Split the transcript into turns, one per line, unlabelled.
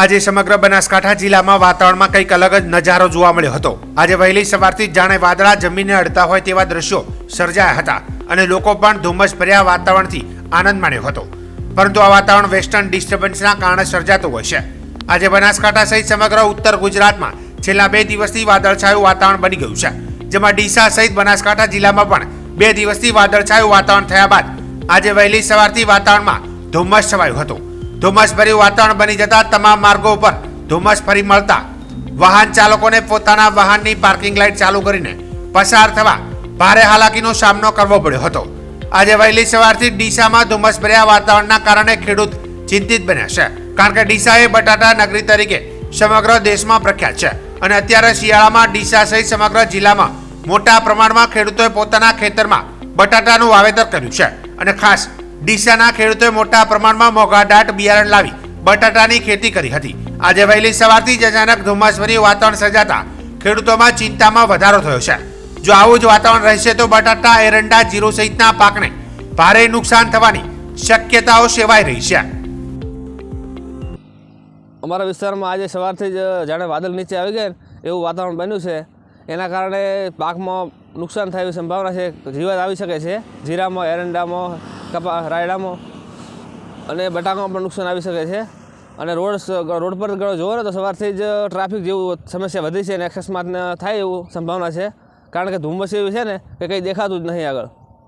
આજે સમગ્ર બનાસકાંઠા જિલ્લામાં વાતાવરણમાં કંઈક અલગ જ નજારો જોવા મળ્યો હતો. આજે વહેલી સવારથી જાણે વાદળા જમીનને અડતા હોય તેવા દ્રશ્યો સર્જાયા હતા અને લોકો પણ ધુમ્મસ ભર્યા વાતાવરણથી આનંદ માણ્યો હતો. પરંતુ આ વાતાવરણ વેસ્ટર્ન ડિસ્ટર્બન્સના કારણે સર્જાતું હોય છે. આજે બનાસકાંઠા સહિત સમગ્ર ઉત્તર ગુજરાતમાં છેલ્લા બે દિવસથી વાદળછાયું વાતાવરણ બની ગયું છે. જેમાં ડીસા સહિત બનાસકાંઠા જિલ્લામાં પણ બે દિવસથી વાદળછાયું વાતાવરણ થયા બાદ આજે વહેલી સવારથી વાતાવરણમાં ધુમ્મસ છવાયું હતું. ધુમ્મસ ભર્યું વાતાવરણ બની જતા તમામ માર્ગો ઉપર ધુમ્મસ ફરી મળતા વાહન ચાલકોને પોતાના વાહનની પાર્કિંગ લાઇટ ચાલુ કરીને પસાર થવા ભારે હાલાકીનો સામનો કરવો પડ્યો હતો. આજે વહેલી સવારથી ડીસામાં ધુમ્મસભર્યા વાતાવરણના કારણે ખેડૂત ચિંતિત બન્યા છે. કારણ કે ડીસા એ બટાટા નગરી તરીકે સમગ્ર દેશમાં પ્રખ્યાત છે અને અત્યારે શિયાળામાં ડીસા સહિત સમગ્ર જિલ્લામાં મોટા પ્રમાણમાં ખેડૂતોએ પોતાના ખેતરમાં બટાટાનું વાવેતર કર્યું છે અને ખાસ ડીસાના ખેડૂતોએ મોટા પ્રમાણમાં મોઘાદાટ બિયારણ લાવી બટાટાની ખેતી કરી હતી. આજે વહેલી સવારથી જ અચાનક ધુમ્મસભર્યું વાતાવરણ સર્જાતા ખેડૂતોમાં ચિંતામાં વધારો થયો છે. જો આવું જ વાતાવરણ રહેશે તો બટાટા, એરંડા, જીરું સહિતના પાકને ભારે નુકસાન થવાની શક્યતાઓ સેવાઈ રહી છે.
અમારા વિસ્તારમાં આજે સવારથી જ જાણે વાદળ નીચે આવી ગયા એવું વાતાવરણ બન્યું છે. એના કારણે પાકમાં નુકસાન થાય એવી સંભાવના છે. જીવાત આવી શકે છે. જીરામાં, એરંડામાં કપા રાયડામાં. અને બટાકામાં પણ નુકસાન આવી શકે છે. અને રોડ રોડ પર ગળો જોવો ને તો સવારથી જ ટ્રાફિક જેવું સમસ્યા વધી છે અને અકસ્માત થાય એવું સંભાવના છે. કારણ કે ધુમ્મસ એવી છે ને કે કંઈ દેખાતું જ નહીં આગળ.